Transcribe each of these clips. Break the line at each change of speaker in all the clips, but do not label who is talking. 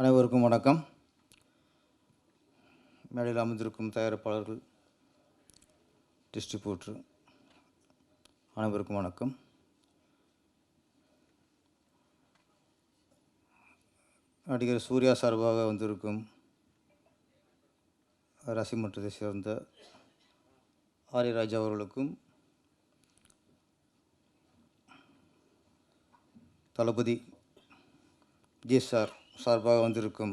அனைவருக்கும் வணக்கம். மேடையில் அமர்ந்திருக்கும் தயாரிப்பாளர்கள் டிஸ்ட்ரிபியூட்ரு அனைவருக்கும் வணக்கம். நடிகர் சூர்யா சார்பாக வந்திருக்கும் ரசிமன்றத்தை சேர்ந்த ஆரியராஜ் அவர்களுக்கும் தளபதி விஜய் சார் சார்பாக வந்திருக்கும்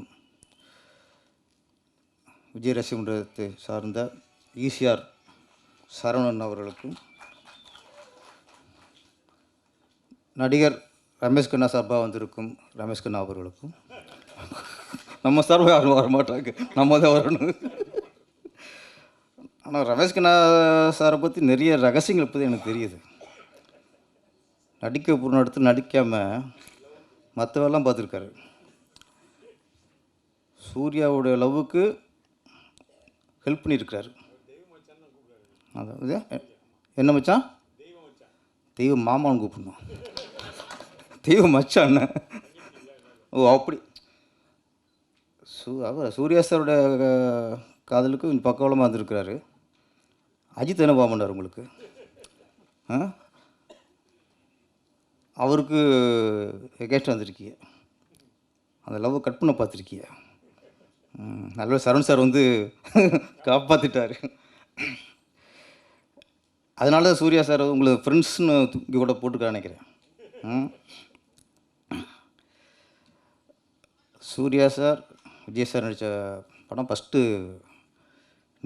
விஜய் ரசிகமன்றத்தை சார்ந்த ஈசிஆர் சரவணன் அவர்களுக்கும் நடிகர் ரமேஷ் கண்ணா சார்பாக வந்திருக்கும் ரமேஷ் கண்ணா அவர்களுக்கும் நம்ம சார்பாக யாரும் வர மாட்டாங்க. நம்ம தான் வரணும். ஆனால் ரமேஷ் கண்ணா சாரை பற்றி நிறைய ரகசியங்கள் பற்றி எனக்கு தெரியுது. நடிக்க பொருள் எடுத்து நடிக்காமல் மற்றவெல்லாம் பார்த்துருக்காரு. சூர்யாவோடைய லவ்வுக்கு ஹெல்ப் பண்ணியிருக்கிறாரு. அதாவது என்ன மச்சான்? தெய்வ மாமான்னு கூப்பிடணும்? தெய்வ மச்சான் ஓ அப்படி. சூ அவர் சூர்யா சாரோட காதலுக்கு கொஞ்சம் பக்கவலமாக இருந்திருக்கிறாரு. அஜித் என்ன பாமண்டார் உங்களுக்கு? ஆ? அவருக்கு எகேஸ்ட் வந்திருக்கீங்க அந்த லவ்வை கட் பண்ண பார்த்துருக்கீங்க நல்ல சரவண் சார் வந்து காப்பாற்றிட்டார் அதனால தான் சூர்யா சார் உங்களுக்கு ஃப்ரெண்ட்ஸ்னு தூக்கி கூட போட்டுக்க நினைக்கிறேன். சூர்யா சார் விஜய் சார் நடித்த படம் ஃபஸ்ட்டு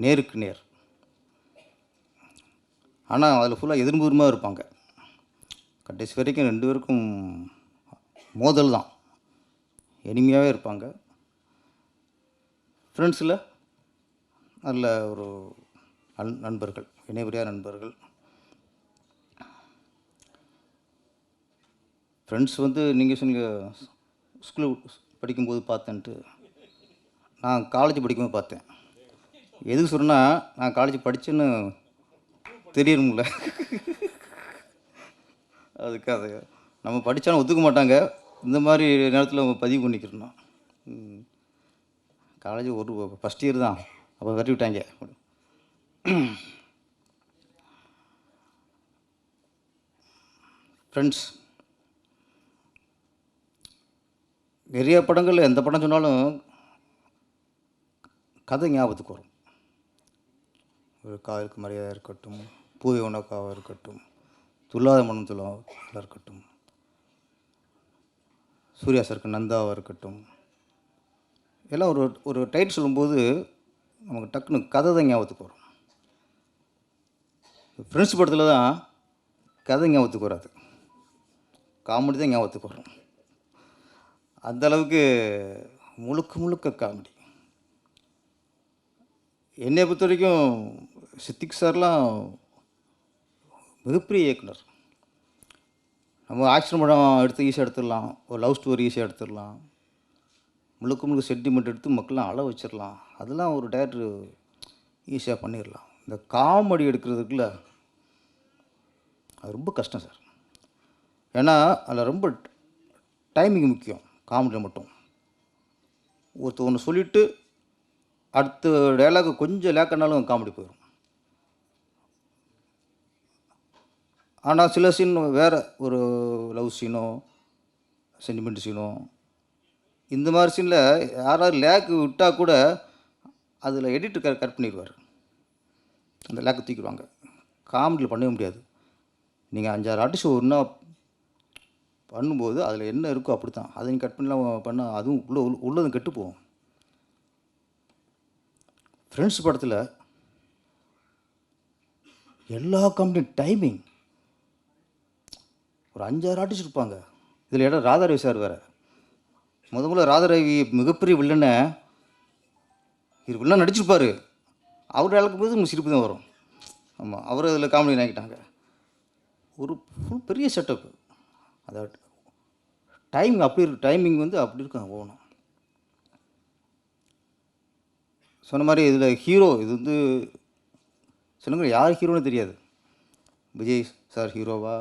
நேருக்கு நேர். ஆனால் அதில் ஃபுல்லாக எதிர்புறமாக இருப்பாங்க. கடைசி வரைக்கும் ரெண்டு பேருக்கும் மோதல் தான். எளிமையாகவே இருப்பாங்க. ஃப்ரெண்ட்ஸில் நல்ல ஒரு நண் நண்பர்கள் இணைவரியா நண்பர்கள். ஃப்ரெண்ட்ஸ் வந்து நீங்கள் சொன்னீங்க ஸ்கூல் படிக்கும்போது பார்த்தேன்ட்டு. நான் காலேஜ் படிக்கும்போது பார்த்தேன். எதுக்கு சொன்னால் நான் காலேஜ் படித்தேன்னு தெரியணும்ல. அதுக்கு அது நம்ம படித்தாலும் ஒத்துக்க மாட்டாங்க. இந்த மாதிரி நேரத்தில் பதிவு பண்ணிக்கிறோம் காலேஜ் ஒரு ஃபஸ்ட் இயர் தான். அப்போ கட்டி விட்டாங்க. ஃப்ரெண்ட்ஸ் நிறைய படங்கள் எந்த படம் சொன்னாலும் கதை ஞாபகத்துக்கு வரும். ஒரு காவிற்கு மரியாதை இருக்கட்டும் பூவை உனக்காக இருக்கட்டும் துல்லாத மனம் துல்லாக இருக்கட்டும் சூர்யா சருக்கு நந்தாவாக இருக்கட்டும் எல்லாம் ஒரு ஒரு டைட் சொல்லும்போது நமக்கு டக்குன்னு கதை தான் ஞாபகத்துக்கு வரும். ஃப்ரெண்ட்ஸ் படத்தில் தான் கதை ஞாபகத்துக்கு வராது. காமெடி தான் ஞாபகத்துக்கு வரும். அந்த அளவுக்கு முழுக்க முழுக்க காமெடி என்னை பொறுத்த வரைக்கும் சித்திக் சார்லாம் மிகப்பெரிய இயக்குனர். நம்ம ஆக்ஷன் படம் எடுத்து ஈஸியாக எடுத்துடலாம். ஒரு லவ் ஸ்டோரி ஈஸியாக எடுத்துடலாம். முழுக்க முழுக்க சென்டிமெண்ட் எடுத்து மக்கள்லாம் அள வச்சிடலாம் அதெல்லாம் ஒரு டேரக்டர் ஈஸியாக பண்ணிடலாம் இந்த காமெடி எடுக்கிறதுக்குள்ள அது ரொம்ப கஷ்டம் சார் ஏன்னா அதில் ரொம்ப டைமிங் முக்கியம் காமெடியில் மட்டும். ஒருத்தர் ஒன்று சொல்லிவிட்டு அடுத்த டைலாக் கொஞ்சம் லேக்கனாலும் காமெடி போயிடும் ஆனால் சில சீன் வேறு ஒரு லவ் சீனோ சென்டிமெண்ட் சீனோ இந்த மாதிரி சீனில் யாராவது லேக்கு விட்டால் கூட அதில் எடிட்டர் க கட் பண்ணிடுவார். அந்த லேக்கு தூக்கிடுவாங்க. காமெடியில் பண்ணவே முடியாது. நீங்கள் அஞ்சாறு ஆர்டிஸ்ட் ஒன்றா பண்ணும்போது அதில் என்ன இருக்கோ அப்படி தான் அதை நீங்கள் கட் பண்ணலாம் பண்ணால் அதுவும் உள்ள உள்ளதும் கெட்டு போகும். ஃப்ரெண்ட்ஸ் படத்தில் எல்லா கம்பெனி டைமிங் ஒரு அஞ்சாறு ஆர்டிஸ்ட் இருப்பாங்க. இதில் இடம் ராதாரவி சார் வேறு. முத முதல்ல ராதரவி மிகப்பெரிய வில்லனை இவர் வில்லன் நடிச்சிருப்பார். அவர் அளக்கும் போது உங்களுக்கு சிரிப்பு தான் வரும். ஆமாம் அவர் அதில் காமெடி ஆக்கிட்டாங்க. ஒரு ஃபுல் பெரிய செட்டப் அதாவது டைமிங் அப்படி இருக்கு டைமிங் வந்து அப்படி இருக்கும் போகணும் சொன்ன மாதிரி இதில் ஹீரோ இது வந்து சொன்னங்க யார் ஹீரோன்னு தெரியாது. விஜய் சார் ஹீரோவா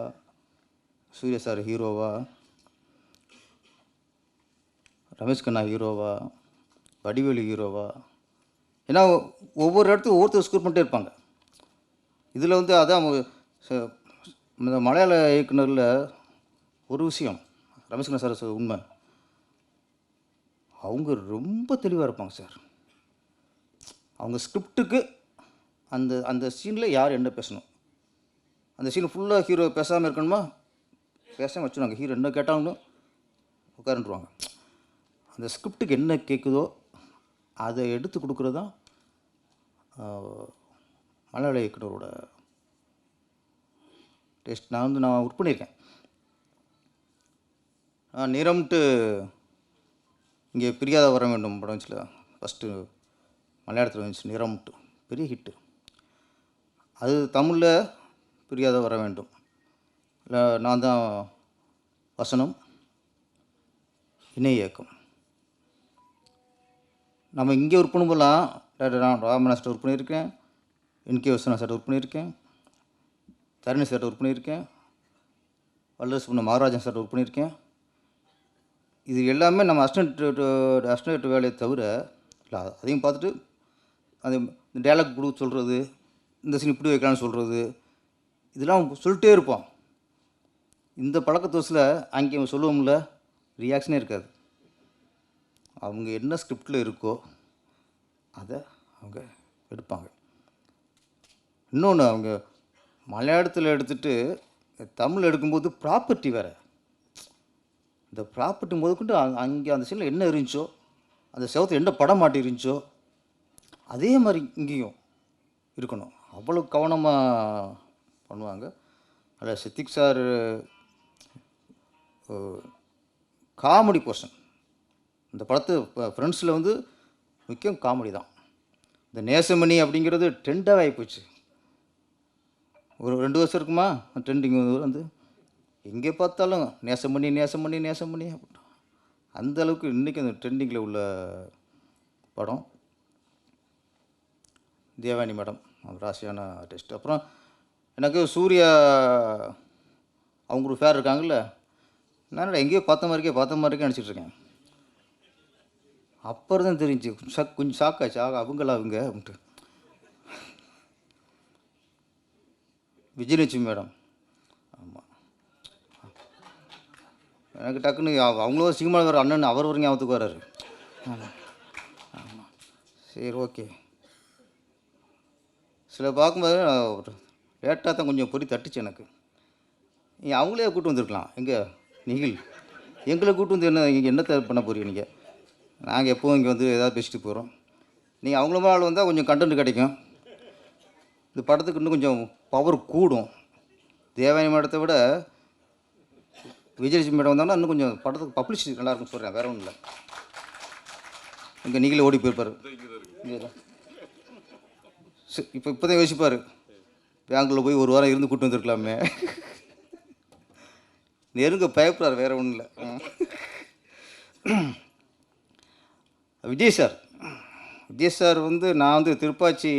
சூர்யா சார் ஹீரோவா ரமேஷ் கண்ணா ஹீரோவா வடிவேலு ஹீரோவா ஏன்னா ஒவ்வொரு இடத்துக்கும் ஒவ்வொருத்தர் ஸ்கோர் பண்ணிட்டே இருப்பாங்க. இதில் வந்து அதான் அவங்க ச- இந்த மலையாள இயக்குனரில் ஒரு விஷயம் ரமேஷ் கண்ணா சார் உண்மை. அவங்க ரொம்ப தெளிவாக இருப்பாங்க சார். அவங்க ஸ்கிரிப்டுக்கு அந்த அந்த சீனில் யார் என்ன பேசணும்? அந்த சீன் ஃபுல்லாக ஹீரோ பேசாமல் இருக்கணுமா? பேசாமல் வச்சுருவாங்க. ஹீரோ என்ன கேட்டாலும் உட்காந்துருவாங்க அந்த ஸ்கிரிப்டுக்கு என்ன கேட்குதோ அதை எடுத்து கொடுக்குறது தான் மலையாள இயக்குனரோட டேஸ்ட் நான் வந்து நான் ஒர்க் பண்ணியிருக்கேன். நான் நிறம்ட்டு இங்கே பிரியாத வர வேண்டும் படம் வச்சுல. ஃபஸ்ட்டு மலையாளத்தில் வந்துச்சு நிறம்ட்டு பெரிய ஹிட்டு அது தமிழில் பிரியாத வர வேண்டும். இல்லை நான் தான் வசனம் இணை இயக்கம். நம்ம இங்கே ஒர்க் பண்ணும்போதெல்லாம் டாக்டர் நான் ராமநாஸ்டர் ஒர்க் பண்ணியிருக்கேன். என்கே வசனா சார் ஒர்க் பண்ணியிருக்கேன். தரணி சார் ஒர்க் பண்ணியிருக்கேன். வல்லரசு பண்ண மகாராஜன் சார் ஒர்க் பண்ணியிருக்கேன். இது எல்லாமே நம்ம அஸ்டன்ட் அஸ்டன்ட் வேலையை தவிர இல்லை அதையும் பார்த்துட்டு அது இந்த டேலாக் கொடுக்க சொல்கிறது இந்த சீன் இப்படி வைக்கலாம்னு சொல்கிறது இதெல்லாம் சொல்லிட்டே இருப்போம் இந்த பழக்கத்தோசில் அங்கே சொல்லுவோம்ல ரியாக்ஷனே இருக்காது. அவங்க என்ன ஸ்கிரிப்டில் இருக்கோ அதை அவங்க எடுப்பாங்க. இன்னொன்று அவங்க மலையாளத்தில் எடுத்துகிட்டு தமிழ் எடுக்கும்போது ப்ராப்பர்ட்டி வேறு. இந்த ப்ராப்பர்ட்டி முதற்கொண்டு அங்கே அந்த சீனில் என்ன இருந்துச்சோ அந்த செவத்தில் என்ன படம் மாட்டி இருந்துச்சோ அதே மாதிரி இங்கேயும் இருக்கணும். அவ்வளோ கவனமாக பண்ணுவாங்க. அதில் சித்திக் சார் காமெடி போர்ஷன் இந்த படத்து ஃப்ரெண்ட்ஸில் வந்து முக்கியம் காமெடி தான். இந்த நேசமணி அப்படிங்கிறது ட்ரெண்டாக ஆகிப்போச்சு ஒரு ரெண்டு வருஷம் இருக்குமா? ட்ரெண்டிங் வந்து எங்கே பார்த்தாலும் நேசமணி நேசமணி நேசமணி அப்படின்னு அந்த அளவுக்கு இன்றைக்கி அந்த ட்ரெண்டிங்கில் உள்ள படம். தேவானி மேடம் ராசியான ஆர்டிஸ்ட் அப்புறம் எனக்கு சூர்யா அவங்க ஒரு ஃபேர் இருக்காங்கல்ல. நான் எங்கேயோ பார்த்த மாதிரிக்கே பார்த்த மாதிரிக்கே நினச்சிட்ருக்கேன் அப்புறம் தான் தெரிஞ்சு சக் கொஞ்சம் ஷாக்காச்சு ஆக அவங்களா அவங்க? அப்படின்ட்டு. விஜயலட்சுமி மேடம். ஆமாம் எனக்கு டக்குன்னு அவ- அவங்களும் சீக்கிரமாக வர அண்ணன் அவர் ஒரு ஞாபகத்துக்கு வர்றாரு. ஆமாம் ஆமாம் சரி ஓகே. சில பார்க்கும்போது லேட்டாக தான் கொஞ்சம் பொறி தட்டுச்சு எனக்கு. நீ அவங்களே கூப்பிட்டு வந்திருக்கலாம். எங்கே? நீங்கள் எங்களை கூப்பிட்டு வந்து என்ன இங்கே என்னத்தை பண்ண போகிறீங்க நீங்கள் நாங்கள் எப்போவும் இங்கே வந்து ஏதாவது பேசிட்டு போகிறோம் நீங்கள் அவங்கள மாதிரி ஆள் வந்தால் கொஞ்சம் கண்டென்ட் கிடைக்கும். இந்த படத்துக்கு இன்னும் கொஞ்சம் பவர் கூடும். தேவானி மேடத்தை விட விஜயலட்சுமி மேடம் வந்தாங்கன்னா இன்னும் கொஞ்சம் படத்துக்கு பப்ளிசிட்டி நல்லாயிருக்கும்னு சொல்கிறேன் வேற ஒன்றும் இல்லை. இங்கே நீங்களே ஓடி போயிருப்பாரு. இப்போ இப்போ தான் யோசிப்பார். பேங்க்கில் போய் ஒரு வாரம் இருந்து கூட்டு வந்துருக்கலாமே. நெருங்க பயப்படுறார் வேற ஒன்றும் இல்லை. விஜய் சார். விஜய் சார் வந்து நான் வந்து திருப்பாச்சி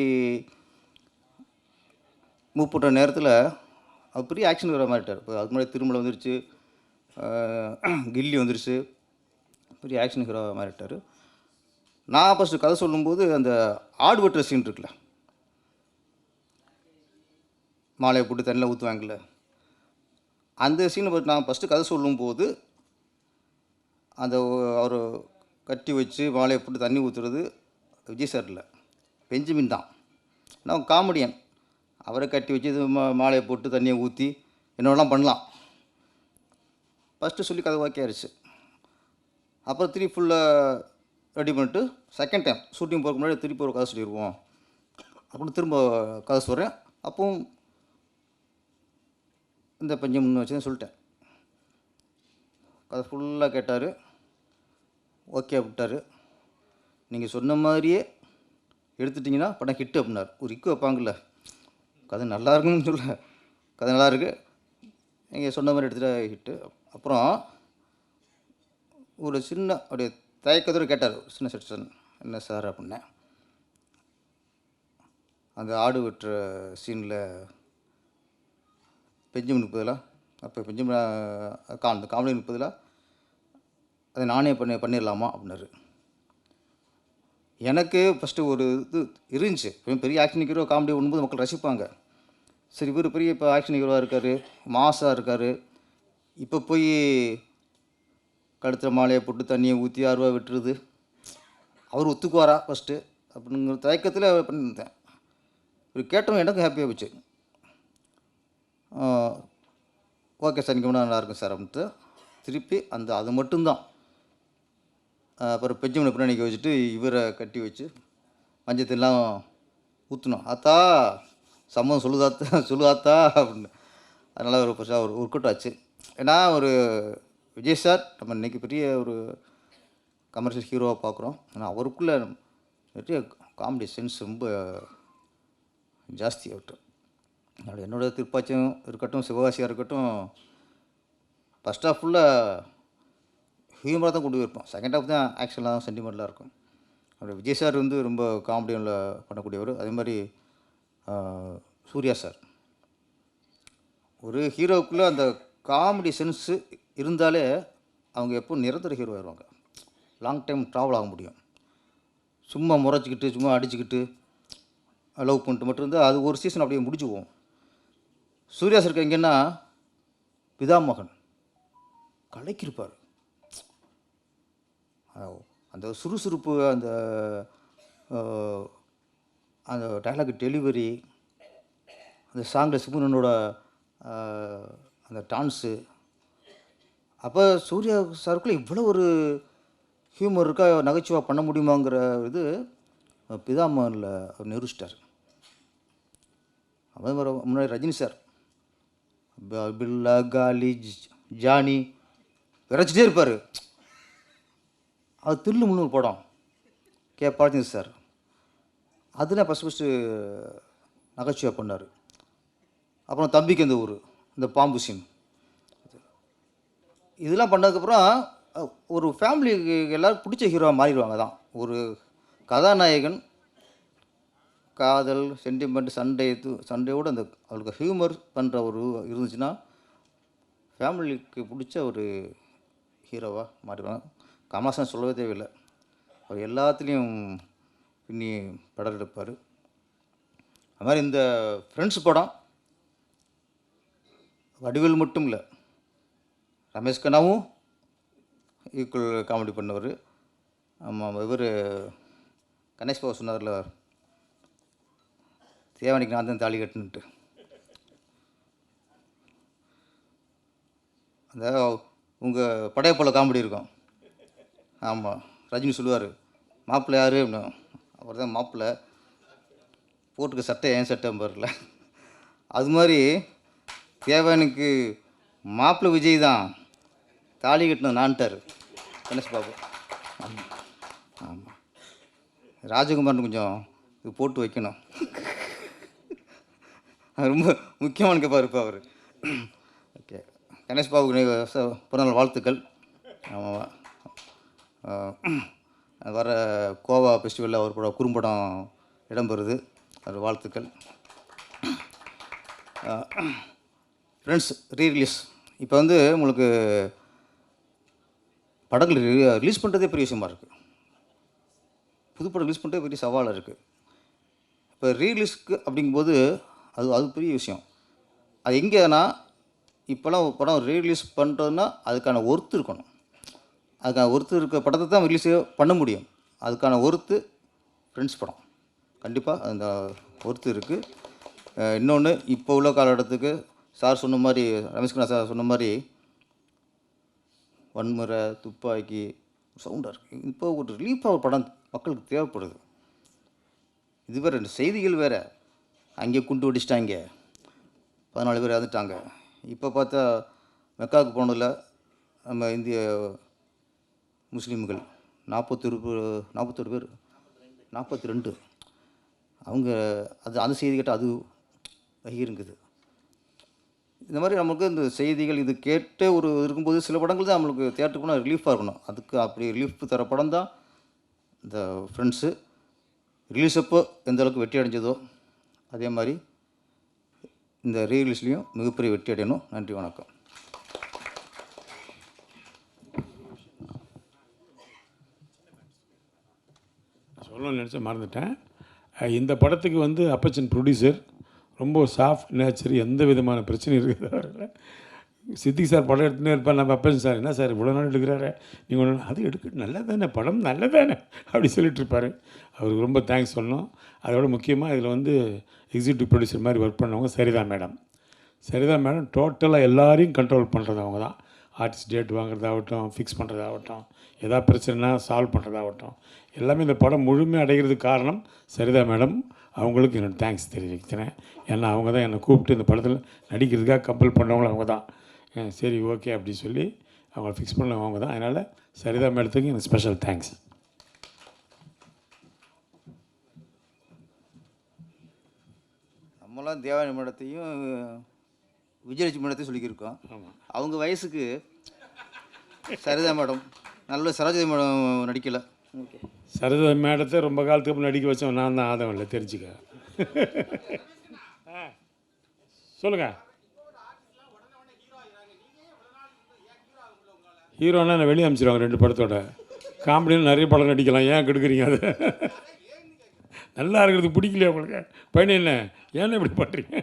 மூப்புட்ட நேரத்தில் அவர் பெரிய ஆக்ஷன் வர மாட்டார் இப்போ அதுக்கு முன்னாடி திருமலை வந்துருச்சு கில்லி வந்துருச்சு. பெரிய ஆக்ஷன் ஹீரோ மாறிட்டார் நான் ஃபஸ்ட்டு கதை சொல்லும்போது அந்த ஆடு வெட்டுற சீன் இருக்குல்ல மாலையை போட்டு தண்ணியில் ஊற்றுவாங்கல்ல அந்த சீனை பற்றி நான் ஃபஸ்ட்டு கதை சொல்லும்போது அந்த அவர் கட்டி வச்சு மாலையை போட்டு தண்ணி ஊற்றுறது விஜய் சார் இல்லை பெஞ்சமின் தான். நான் காமெடியன். அவரை கட்டி வச்சு இது மா மாலையை போட்டு தண்ணியை ஊற்றி என்னெல்லாம் பண்ணலாம். ஃபஸ்ட்டு சொல்லி கதை ஓகே ஆயிடுச்சு அப்புறம் திருப்பி ஃபுல்லாக ரெடி பண்ணிட்டு செகண்ட் டைம் ஷூட்டிங் போகிறக்கு முன்னாடி திருப்பி ஒரு கதை சொல்லிடுவோம் அப்படின்னு திரும்ப கதை சொல்கிறேன் அப்பவும் இந்த பஞ்சம் முன்ன வச்சு சொல்லிட்டேன். கதை ஃபுல்லாக கேட்டார். ஓகே அப்படின்ட்டாரு நீங்கள் சொன்ன மாதிரியே எடுத்துட்டிங்கன்னா படம் ஹிட் அப்படின்னார். ஒரு இக்கு வைப்பாங்கல்ல. கதை நல்லா இருக்குன்னு சொல்ல. கதை நல்லா இருக்குது நீங்கள் சொன்ன மாதிரி எடுத்துகிட்டு ஹிட்டு அப்புறம் ஒரு சின்ன அப்படியே தயக்கத்தோடு கேட்டார். சின்ன செக்ஷன் என்ன சார்? அப்படின்னேன் அந்த ஆடு வெட்டுற சீனில் பெஞ்சமின் பதிலாக அப்போ பெஞ்சமின் கா காமெடி பதிலாக அதை நானே பண்ணி பண்ணிடலாமா? அப்படின்னாரு. எனக்கு ஃபஸ்ட்டு ஒரு இது இருந்துச்சு. இப்போ பெரிய ஆக்ஷன் ஹீரோ காமெடி ஒன்றும்போது மக்கள் ரசிப்பாங்க. சரி இவர் பெரிய இப்போ ஆக்ஷன் ஹீரோவாக இருக்கார் மாசாக இருக்கார். இப்போ போய் கழுத்தில் மாலையை போட்டு தண்ணியை ஊற்றி ஆறுவா விட்டுருது அவர் ஒத்துக்குவாரா ஃபஸ்ட்டு அப்படிங்கிற தயக்கத்தில் பண்ணியிருந்தேன். இவர் கேட்டவங்க எனக்கும் ஹாப்பியாக போச்சு. ஓகே சார் இங்கே நல்லா இருக்கும் சார் அப்படின்ட்டு திருப்பி அந்த அது மட்டும்தான். அப்புறம் பெஞ்சமனை பின்னாடி வச்சுட்டு இவரை கட்டி வச்சு மஞ்சத்தெல்லாம் ஊற்றணும் ஆத்தா சம்மந்தம் சொல்லுதாத்தா சொல்லுதாத்தா அப்படின்னு. அதனால் ஒரு பெருசாக ஒரு ஒர்க் அவுட் ஆச்சு. ஏன்னா ஒரு விஜய் சார் நம்ம இன்றைக்கி பெரிய ஒரு கமர்ஷியல் ஹீரோவாக பார்க்குறோம் ஆனால் அவருக்குள்ளே நிறைய காமெடி சென்ஸ் ரொம்ப ஜாஸ்தி அவர்கிட்ட. அதோட என்னோட திருப்பாச்சியம் இருக்கட்டும் சிவகாசியாக இருக்கட்டும் ஃபஸ்ட் ஆஃப் ஃபுல்லாக ஹியூமராக தான் கொண்டு போயிருப்போம் செகண்ட் ஹாஃப் தான் ஆக்ஷன்லாம் சென்டிமெண்ட்லாம் இருக்கும். அப்புறம் விஜய் சார் வந்து ரொம்ப காமெடியில் பண்ணக்கூடியவர். அதே மாதிரி சூர்யா சார் ஒரு ஹீரோவுக்குள்ளே அந்த காமெடி சென்ஸு இருந்தாலே அவங்க எப்போ நிரந்தர ஹீரோ ஆயிடுவாங்க லாங் டைம் ட்ராவல் ஆக முடியும். சும்மா முறைச்சிக்கிட்டு சும்மா அடிச்சுக்கிட்டு லவ் பண்ணிட்டு மட்டும் இருந்தால் அது ஒரு சீசன் அப்படியே முடிச்சுவோம் போகும் சூர்யா சார் எங்கன்னா பிதாமகன் கலைக்கிருப்பார். அந்த சுறுசுறுப்பு அந்த அந்த டைலாக் டெலிவரி அந்த சாங்கில் சுகுணனோட அந்த டான்ஸு அப்போ சூர்யா சாருக்குள்ளே இவ்வளோ ஒரு ஹியூமர் இருக்கா நகைச்சுவாக பண்ண முடியுமாங்கிற இது பிதாமனில் அவர் நிரூபிச்சிட்டார். அதே மாதிரி முன்னாடி ரஜினி சார். பில்லா காலி ஜானி விரைச்சிட்டே இருப்பார். அது தில்லு முன்னு படம். கே. பாலச்சந்திர சார். அதில் ஃபஸ்ட்டு ஃபஸ்ட்டு நகைச்சுவை பண்ணார். அப்புறம் தம்பிக்கு இந்த ஊர் இந்த பாம்பு சீன் இதெல்லாம் பண்ணதுக்கப்புறம் ஒரு ஃபேமிலிக்கு எல்லோரும் பிடிச்ச ஹீரோவாக மாறிடுவாங்க தான் ஒரு கதாநாயகன் காதல் சென்டிமெண்ட் சண்டை இது சண்டையோடு அந்த அவளுக்கு ஹியூமர் பண்ணுற ஒரு இருந்துச்சுன்னா ஃபேமிலிக்கு பிடிச்ச ஒரு ஹீரோவாக மாறிடுவாங்க. கமலாசன் சொல்லவே தேவையில்லை. அவர் எல்லாத்துலேயும் பின்னி படம் எடுப்பார். அது மாதிரி இந்த ஃப்ரெண்ட்ஸ் படம் வடிவில் மட்டும் இல்லை ரமேஷ் கண்ணாவும் ஈக்குவல் காமெடி பண்ணவர். ஆமாம் இவர் கணேஷ் பாபு சொன்னார்ல தேவனிக்கு நான் தான் தாலி கட்டுன்ட்டு அந்த உங்கள் படையப்போல காமெடி இருக்கும். ஆமாம் ரஜினி சொல்லுவார் மாப்பிள்ளை யார்? அப்படின்னு அவர் தான் மாப்பிள்ளை. போட்டுக்க சட்டை ஏன் சட்டை பாருல அது மாதிரி தேவனுக்கு மாப்பிள்ளை விஜய் தான் தாலி கட்டினது நான்ட்டார். கணேஷ் பாபு. ஆமாம் ஆமாம் ராஜகுமாரன் கொஞ்சம் இது போட்டு வைக்கணும். ரொம்ப முக்கியமான கேப்பாக இருப்பார் அவர். ஓகே. கணேஷ் பாபுக்கு நி- பிறந்தநாள் வாழ்த்துக்கள். ஆமாம் வர கோவா ஃபெஸ்டிவலில் அவர் படம் குறும்படம் இடம்பெறுது. அது வாழ்த்துக்கள். ஃப்ரெண்ட்ஸ் ரீரிலீஸ் இப்போ வந்து உங்களுக்கு படங்கள் ரிலீஸ் பண்ணுறதே பெரிய விஷயமா இருக்குது புதுப்படம் ரிலீஸ் பண்ணுறதே பெரிய சவாலாக இருக்குது இப்போ ரீரிலீஸ்க்கு அப்படிங்கும்போது அது அது பெரிய விஷயம். அது எங்கேனா இப்போலாம் படம் ரீரிலீஸ் பண்ணுறதுன்னா அதுக்கான ஒர்த்து இருக்கணும். அதுக்கான ஒருத்தர் இருக்க படத்தை தான் ரிலீஸ் பண்ண முடியும். அதுக்கான ஒர்த்து ஃப்ரெண்ட்ஸ் படம். கண்டிப்பாக அந்த ஒர்த்து இருக்குது இன்னொன்று இப்போ உள்ள காலகட்டத்துக்கு சார் சொன்ன மாதிரி ரமேஷ்குமார் சார் சொன்ன மாதிரி வன்முறை துப்பாக்கி சவுண்டாக இருக்குது இப்போ ஒரு ரிலீஃபாக ஒரு படம் மக்களுக்கு தேவைப்படுது. இது வேறு செய்திகள் வேறு. அங்கே குண்டு வெடிச்சிட்டாங்க. பதினாலு பேர் இறந்துட்டாங்க. இப்போ பார்த்தா மெக்காவுக்கு போனதில் நம்ம இந்திய முஸ்லீம்கள். நாற்பத்தொரு நாற்பத்தொரு பேர். நாற்பத்தி ரெண்டு அவங்க அது அந்த செய்தி கேட்டால் அது வகிருங்குது இந்த மாதிரி நமக்கு இந்த செய்திகள் இது கேட்டு ஒரு இருக்கும்போது சில படங்கள் தான் நம்மளுக்கு தேட்டருக்கு போனால் ரிலீஃபாக இருக்கணும். அதுக்கு அப்படி ரிலீஃப் தர படம் தான் இந்த ஃப்ரெண்ட்ஸு ரிலீஸ் அப்போ எந்த அளவுக்கு வெற்றி அடைஞ்சதோ அதே மாதிரி இந்த ரீரிலீஸ்லேயும் மிகப்பெரிய வெற்றி அடையணும். நன்றி வணக்கம்.
சொல்லணும்னு நினச்ச மறந்துட்டேன். இந்த படத்துக்கு வந்து அப்பச்சன் ப்ரொடியூசர் ரொம்ப சாஃப்ட் நேச்சர் எந்த விதமான பிரச்சனையும் இருக்கிறது சித்திக் சார் படம் எடுத்துனே இருப்பார் நம்ம அப்பச்சன் சார். என்ன சார் இவ்வளோ நாள் எடுக்கிறாரு? நீங்கள் ஒன்று அது எடுக்க நல்லதானே படம் நல்லதானே? அப்படி சொல்லிட்டு இருப்பார். அவருக்கு ரொம்ப தேங்க்ஸ் சொல்லணும். அதோட முக்கியமாக இதில் வந்து எக்ஸிக்யூட்டிவ் ப்ரொடியூசர் மாதிரி ஒர்க் பண்ணவங்க சரிதா மேடம் சரிதா மேடம் டோட்டலாக எல்லாரையும் கண்ட்ரோல் பண்ணுறது அவங்க தான் ஆர்டிஸ்ட் டேட் வாங்குறதாகட்டும் ஃபிக்ஸ் பண்ணுறதாகட்டும் எதாவது பிரச்சனைனா சால்வ் பண்ணுறதாகட்டும் எல்லாமே இந்த படம் முழுமை அடைகிறதுக்கு காரணம் சரிதா மேடம். அவங்களுக்கு என்னோட தேங்க்ஸ் தெரிவிக்கிறேன். ஏன்னா அவங்க தான் என்னை கூப்பிட்டு இந்த படத்தில் நடிக்கிறதுக்காக கம்பல் பண்ணவங்களும் அவங்க தான். சரி ஓகே அப்படின்னு சொல்லி அவங்கள ஃபிக்ஸ் பண்ணவங்க அவங்க தான். அதனால் சரிதா மேடத்துக்கு எனக்கு ஸ்பெஷல் தேங்க்ஸ்
நம்மளாம் தேவானி மேடத்தையும் விஜயலட்சுமி மேடத்தையும் சொல்லிக்கிருக்கோம்.
ஆமாம்
அவங்க வயசுக்கு சரிதா மேடம் நல்ல சரோஜதி மேடம் நடிக்கலை. ஓகே.
சரிதா மேடத்தை ரொம்ப காலத்துக்கு அப்புறம் நடிக்க வச்சோம் நான் தான் ஆதவன் இல்லை தெரிஞ்சுக்க. ஆ சொல்லுங்கள் ஹீரோனா நான் வெளியே அனுப்பிச்சிடுவாங்க ரெண்டு படத்தோட? காமெடியில் நிறைய படம் நடிக்கலாம். ஏன் கெடுக்குறீங்க அதை? நல்லா இருக்கிறது பிடிக்கலையா உங்களுக்கு? பையன் என்ன? ஏன் இப்படி பண்ணுறீங்க